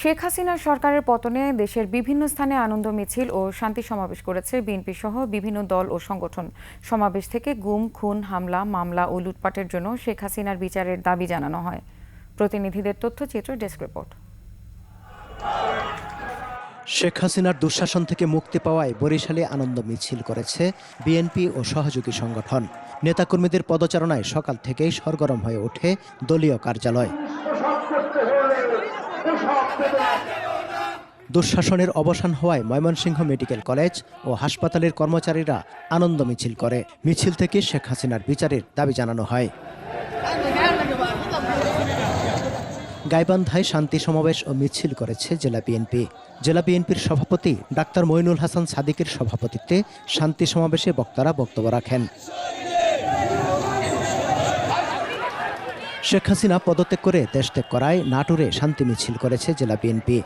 শেখ হাসিনার সরকারের পতনে দেশের বিভিন্ন স্থানে আনন্দ মিছিল ও শান্তি সমাবেশ করেছে বিএনপি সহ বিভিন্ন দল ও সংগঠন। সমাবেশ থেকে গুম, খুন, হামলা, মামলা ও লুটপাটের জন্য শেখ হাসিনার বিচারের দাবি জানানো হয়। প্রতিনিধিদের তথ্যচিত্র ডেস্ক রিপোর্ট। শেখ হাসিনার দুঃশাসন থেকে মুক্তি পাওয়ায় বরিশালে আনন্দ মিছিল করেছে বিএনপি ও সহযোগী সংগঠন। নেতাকর্মীদের পদচারণায় সকাল থেকেই সরগরম হয়ে ওঠে দলীয় কার্যালয়। দুঃশাসনের অবসান হওয়ায় ময়মনসিংহ মেডিকেল কলেজ ও হাসপাতালের কর্মচারীরা আনন্দ মিছিল করে। মিছিল থেকে শেখ হাসিনার বিচারের দাবি জানানো হয়। গাইবান্ধায় শান্তি সমাবেশ ও মিছিল করেছে জেলা বিএনপি। জেলা বিএনপির সভাপতি ডাক্তার মইনুল হাসান সাদিকের সভাপতিত্বে শান্তি সমাবেশে বক্তারা বক্তব্য রাখেন। শেখ হাসিনা পদত্যাগ করে দেশত্যাগ করায় নাটোরে শান্তি মিছিল করেছে জেলা বিএনপি।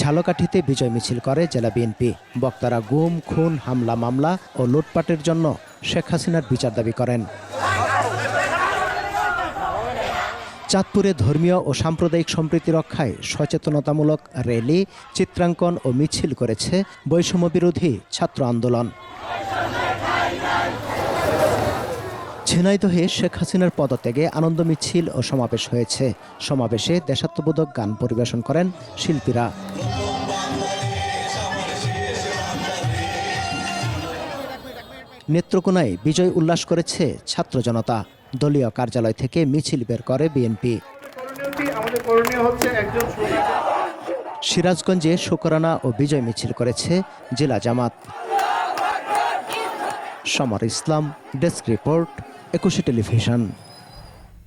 ঝালকাঠিতে বিজয় মিছিল করে জেলা বিএনপি। বক্তারা গুম, খুন, হামলা, মামলা ও লুটপাটের জন্য শেখ হাসিনার বিচার দাবি করেন। চাঁদপুরে ধর্মীয় ও সাম্প্রদায়িক সম্প্রীতি রক্ষায় সচেতনতামূলক র্যালি, চিত্রাঙ্কন ও মিছিল করেছে বৈষম্য বিরোধী ছাত্র আন্দোলন। ঝিনাইদহে শেখ হাসিনার পদত্যাগে আনন্দ মিছিল ও সমাবেশ হয়েছে। সমাবেশে দেশাত্মবোধক গান পরিবেশন করেন শিল্পীরা। নেত্রকোনায় বিজয় উল্লাস করেছে ছাত্র জনতা। দলীয় কার্যালয় থেকে মিছিল বের করে বিএনপি। সিরাজগঞ্জে শুকরানা ও বিজয় মিছিল করেছে জেলা Jamaat. Samar Islam, desk report Ekushey television.